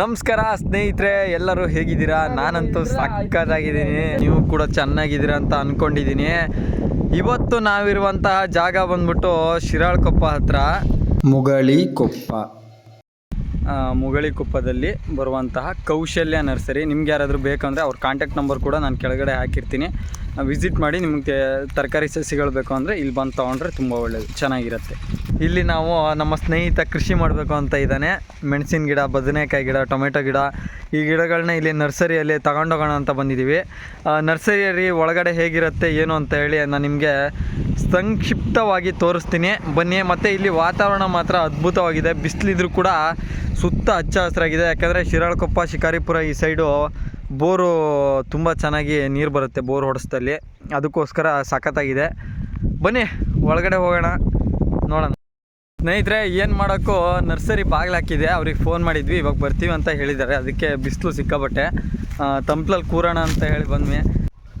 ನಮಸ್ಕಾರ ಸ್ನೇಹಿತರೆ ಎಲ್ಲರೂ ಹೇಗಿದ್ದೀರಾ? ನಾನಂತೂ ಸಕ್ಕತ್ತಾಗಿದ್ದೀನಿ. ನೀವು ಕೂಡ ಚೆನ್ನಾಗಿದ್ದೀರಾ ಅಂತ ಅನ್ಕೊಂಡಿದ್ದೀನಿ. ಇವತ್ತು ನಾವಿರುವಂತಹ ಜಾಗ ಬಂದ್ಬಿಟ್ಟು ಶಿರಾಳಕೊಪ್ಪ ಹತ್ರ. ಮುಗಳಿ ಕೊಪ್ಪ ಆ, ಮುಗಳಿ ಬರುವಂತಹ ಕೌಶಲ್ಯ ನರ್ಸರಿ. ನಿಮ್ಗೆ ಯಾರಾದರೂ ಬೇಕಂದರೆ ಅವ್ರ ಕಾಂಟ್ಯಾಕ್ಟ್ ನಂಬರ್ ಕೂಡ ನಾನು ಕೆಳಗಡೆ ಹಾಕಿರ್ತೀನಿ. ವಿಸಿಟ್ ಮಾಡಿ ನಿಮಗೆ ತರಕಾರಿ ಸಸಿಗಳು ಬೇಕು ಅಂದರೆ ಇಲ್ಲಿ ಬಂದು ತೊಗೊಂಡ್ರೆ ತುಂಬ ಒಳ್ಳೆಯದು ಚೆನ್ನಾಗಿರುತ್ತೆ. ಇಲ್ಲಿ ನಾವು ನಮ್ಮ ಸ್ನೇಹಿತ ಕೃಷಿ ಮಾಡಬೇಕು ಅಂತ ಇದ್ದಾನೆ. ಮೆಣಸಿನ ಗಿಡ ಬದನೆಕಾಯಿ ಗಿಡ ಟೊಮೆಟೊ ಗಿಡ ಈ ಗಿಡಗಳನ್ನ ಇಲ್ಲಿ ನರ್ಸರಿಯಲ್ಲಿ ತಗೊಂಡೋಗೋಣ ಅಂತ ಬಂದಿದ್ದೀವಿ. ನರ್ಸರಿಯಲ್ಲಿ ಒಳಗಡೆ ಹೇಗಿರುತ್ತೆ ಏನು ಅಂತ ಹೇಳಿ ನಾನು ನಿಮಗೆ ಸಂಕ್ಷಿಪ್ತವಾಗಿ ತೋರಿಸ್ತೀನಿ. ಬನ್ನಿ, ಮತ್ತು ಇಲ್ಲಿ ವಾತಾವರಣ ಮಾತ್ರ ಅದ್ಭುತವಾಗಿದೆ. ಬಿಸಿಲಿದ್ರು ಕೂಡ ಸುತ್ತ ಹಚ್ಚ ಹಸಿರಾಗಿದೆ. ಯಾಕಂದರೆ ಶಿರಾಳಕೊಪ್ಪ, ಶಿಕಾರಿಪುರ ಈ ಸೈಡು ಬೋರು ತುಂಬ ಚೆನ್ನಾಗಿ ನೀರು ಬರುತ್ತೆ ಬೋರ್ ಹೊಡೆಸ್ದಲ್ಲಿ. ಅದಕ್ಕೋಸ್ಕರ ಸಖತ್ತಾಗಿದೆ. ಬನ್ನಿ, ಒಳಗಡೆ ಹೋಗೋಣ. ನೋಡೋಣ. ಸ್ನೇಹಿತರೆ, ಏನು ಮಾಡೋಕ್ಕೂ ನರ್ಸರಿ ಬಾಗಿಲು ಹಾಕಿದೆ. ಅವ್ರಿಗೆ ಫೋನ್ ಮಾಡಿದ್ವಿ, ಇವಾಗ ಬರ್ತೀವಿ ಅಂತ ಹೇಳಿದ್ದಾರೆ. ಅದಕ್ಕೆ ಬಿಸಿಲು ಸಿಕ್ಕಾಬಟ್ಟೆ ತಂಪ್ಲಲ್ಲಿ ಕೂರೋಣ ಅಂತ ಹೇಳಿ ಬಂದ್ವಿ.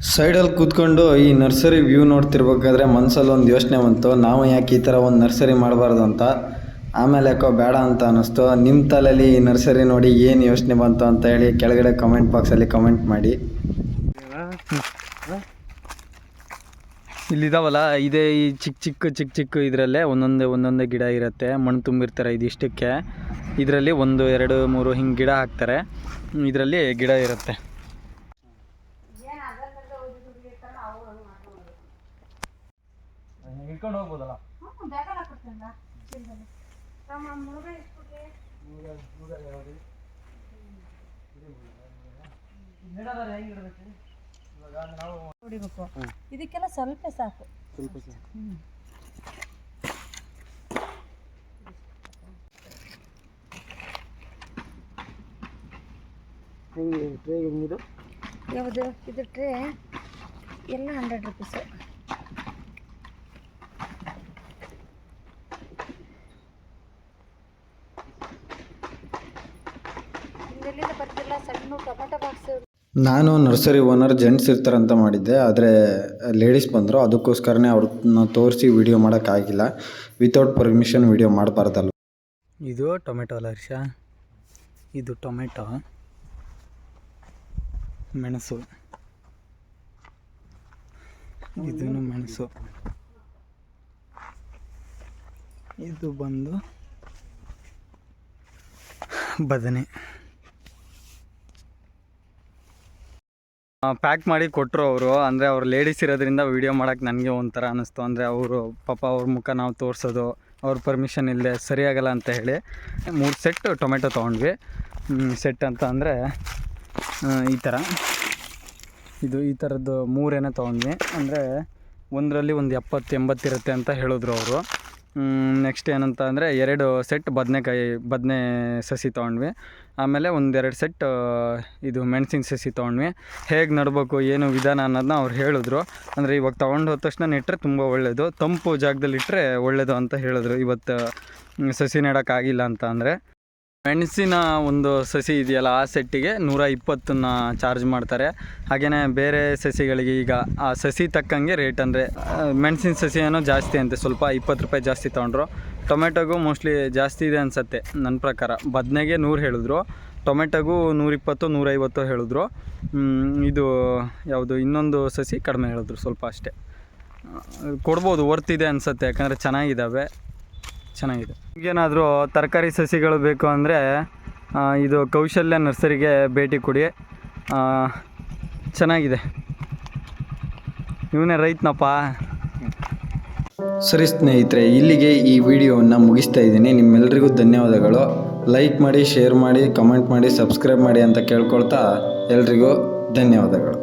ಸೈಡಲ್ಲಿ ಕೂತ್ಕೊಂಡು ಈ ನರ್ಸರಿ ವ್ಯೂ ನೋಡ್ತಿರ್ಬೇಕಾದ್ರೆ ಮನಸ್ಸಲ್ಲಿ ಒಂದು ಯೋಚನೆ ಬಂತು, ನಾವು ಯಾಕೆ ಈ ಥರ ಒಂದು ನರ್ಸರಿ ಮಾಡಬಾರ್ದು ಅಂತ. ಆಮೇಲೆ ಯಾಕೋ ಬೇಡ ಅಂತ ಅನ್ನಿಸ್ತು. ನಿಮ್ಮ ತಲೆಯಲ್ಲಿ ಈ ನರ್ಸರಿ ನೋಡಿ ಏನು ಯೋಚನೆ ಬಂತು ಅಂತ ಹೇಳಿ ಕೆಳಗಡೆ ಕಮೆಂಟ್ ಬಾಕ್ಸಲ್ಲಿ ಕಮೆಂಟ್ ಮಾಡಿ. ಇಲ್ಲಿದಾವಲ್ಲ, ಇದೇ ಈ ಚಿಕ್ಕ ಚಿಕ್ಕ ಚಿಕ್ಕ ಚಿಕ್ಕ ಇದರಲ್ಲೇ ಒಂದೊಂದೇ ಒಂದೊಂದೇ ಗಿಡ ಇರುತ್ತೆ, ಮಣ್ಣು ತುಂಬಿರ್ತಾರೆ ಇದಿಷ್ಟಕ್ಕೆ ಇದರಲ್ಲಿ ಒಂದು, ಎರಡು, ಮೂರು ಹಿಂಗೆ ಗಿಡ ಹಾಕ್ತಾರೆ. ಇದರಲ್ಲಿ ಗಿಡ ಇರುತ್ತೆ. ಹಿಡ್ಕೊಂಡು ಹೋಗ್ಬೋದಲ್ಲ ಹೊಡಿಬೇಕು ಇದಕ್ಕೆಲ್ಲ ಸ್ವಲ್ಪ ಸಾಕು ಯಾವುದು ಇದು ಟ್ರೇ ಎಲ್ಲ ಹಂಡ್ರೆಡ್ ರುಪೀಸು ಇಲ್ಲೆಲ್ಲಿಂದ ಬರ್ತಿಲ್ಲ ಸಣ್ಣ ಟೊಮೆಟೊ ಬಾಕ್ಸ್ ನಾನು ನರ್ಸರಿ ಓನರ್ ಜೆಂಟ್ಸ್ ಇರ್ತಾರಂತ ಮಾಡಿದ್ದೆ ಆದರೆ ಲೇಡೀಸ್ ಬಂದರು ಅದಕ್ಕೋಸ್ಕರನೇ ಅವ್ರನ್ನ ತೋರಿಸಿ ವಿಡಿಯೋ ಮಾಡೋಕ್ಕಾಗಿಲ್ಲ. ವಿತೌಟ್ ಪರ್ಮಿಷನ್ ವಿಡಿಯೋ ಮಾಡಬಾರ್ದಲ್ಲ ಇದು ಟೊಮೆಟೊ ಅಲ್ಲ ಹರ್ಷ. ಇದು ಟೊಮೆಟೊ. ಮೆಣಸು. ಇದನ್ನು ಮೆಣಸು. ಇದು ಬಂದು ಬದನೆ. ಪ್ಯಾಕ್ ಮಾಡಿ ಕೊಟ್ಟರು ಅವರು. ಅಂದರೆ ಅವ್ರು ಲೇಡೀಸ್ ಇರೋದ್ರಿಂದ ವೀಡಿಯೋ ಮಾಡೋಕ್ಕೆ ನನಗೆ ಒಂಥರ ಅನ್ನಿಸ್ತು ಅಂದರೆ ಅವರು ಪಾಪ ಅವ್ರ ಮುಖ ನಾವು ತೋರಿಸೋದು, ಅವ್ರ ಪರ್ಮಿಷನ್ ಇಲ್ಲದೆ ಸರಿಯಾಗಲ್ಲ ಅಂತ ಹೇಳಿ ಮೂರು ಸೆಟ್ ಟೊಮೆಟೊ ತೊಗೊಂಡ್ವಿ. ಸೆಟ್ ಅಂತ ಅಂದರೆ ಈ ಥರ ಇದು ಈ ಥರದ್ದು ಮೂರೇನೇ ತೊಗೊಂಡ್ವಿ. ಅಂದರೆ ಒಂದರಲ್ಲಿ ಒಂದು ಎಪ್ಪತ್ತು ಎಂಬತ್ತಿರುತ್ತೆ ಅಂತ ಹೇಳಿದ್ರು ಅವರು. ನೆಕ್ಸ್ಟ್ ಏನಂತ ಅಂದರೆ ಎರಡು ಸೆಟ್ ಬದನೆಕಾಯಿ, ಬದನೆ ಸಸಿ ತೊಗೊಂಡ್ವಿ. ಆಮೇಲೆ ಒಂದೆರಡು ಸೆಟ್ ಇದು ಮೆಣಸಿನ ಸಸಿ ತೊಗೊಂಡ್ವಿ. ಹೇಗೆ ನಡ್ಬೇಕು, ಏನು ವಿಧಾನ ಅನ್ನೋದನ್ನ ಅವ್ರು ಹೇಳಿದ್ರು. ಅಂದರೆ ಇವಾಗ ತೊಗೊಂಡು ಹೋದ ತಕ್ಷಣ ನೆಟ್ಟರೆ ತುಂಬ ಒಳ್ಳೆಯದು ತಂಪು ಜಾಗದಲ್ಲಿ ಇಟ್ಟರೆ ಒಳ್ಳೆಯದು ಅಂತ ಹೇಳಿದ್ರು. ಇವತ್ತು ಸಸಿ ನೆಡೋಕ್ಕಾಗಿಲ್ಲ ಅಂತ ಅಂದರೆ. ಮೆಣಸಿನ ಒಂದು ಸಸಿ ಇದೆಯಲ್ಲ, ಆ ಸೆಟ್ಟಿಗೆ ನೂರ ಇಪ್ಪತ್ತನ್ನ ಚಾರ್ಜ್ ಮಾಡ್ತಾರೆ. ಹಾಗೆಯೇ ಬೇರೆ ಸಸಿಗಳಿಗೆ ಈಗ ಆ ಸಸಿ ತಕ್ಕಂಗೆ ರೇಟ್ ಅಂದರೆ ಮೆಣಸಿನ ಸಸಿ ಏನೋ ಜಾಸ್ತಿ ಅಂತೆ, ಸ್ವಲ್ಪ ಇಪ್ಪತ್ತು ರೂಪಾಯಿ ಜಾಸ್ತಿ ತೊಗೊಂಡ್ರು. ಟೊಮೆಟೊಗೂ ಮೋಸ್ಟ್ಲಿ ಜಾಸ್ತಿ ಇದೆ ಅನಿಸತ್ತೆ, ನನ್ನ ಪ್ರಕಾರ. ಬದನೆಗೆ ನೂರು ಹೇಳಿದ್ರು, ಟೊಮೆಟೊಗೂ ನೂರಿಪ್ಪತ್ತು ನೂರೈವತ್ತು ಹೇಳಿದ್ರು. ಇದು ಯಾವುದು, ಇನ್ನೊಂದು ಸಸಿ ಕಡಿಮೆ ಹೇಳಿದ್ರು, ಸ್ವಲ್ಪ ಅಷ್ಟೇ. ಕೊಡ್ಬೋದು ವರ್ತಿದೆ ಅನಿಸತ್ತೆ, ಯಾಕಂದರೆ ಚೆನ್ನಾಗಿದ್ದಾವೆ ಚೆನ್ನಾಗಿದೆ. ಈಗೇನಾದರೂ ತರಕಾರಿ ಸಸಿಗಳು ಬೇಕು ಅಂದರೆ ಇದು ಕೌಶಲ್ಯ ನರ್ಸರಿಗೆ ಭೇಟಿ ಕೊಡಿ. ಚೆನ್ನಾಗಿದೆ. ಇವನೇ ರೈತನಪ್ಪ. ಸರಿ ಸ್ನೇಹಿತರೆ, ಇಲ್ಲಿಗೆ ಈ ವಿಡಿಯೋವನ್ನು ಮುಗಿಸ್ತಾ ಇದ್ದೀನಿ. ನಿಮ್ಮೆಲ್ಲರಿಗೂ ಧನ್ಯವಾದಗಳು. ಲೈಕ್ ಮಾಡಿ ಶೇರ್ ಮಾಡಿ ಕಮೆಂಟ್ ಮಾಡಿ ಸಬ್ಸ್ಕ್ರೈಬ್ ಮಾಡಿ ಅಂತ ಕೇಳ್ಕೊಳ್ತಾ ಎಲ್ರಿಗೂ ಧನ್ಯವಾದಗಳು.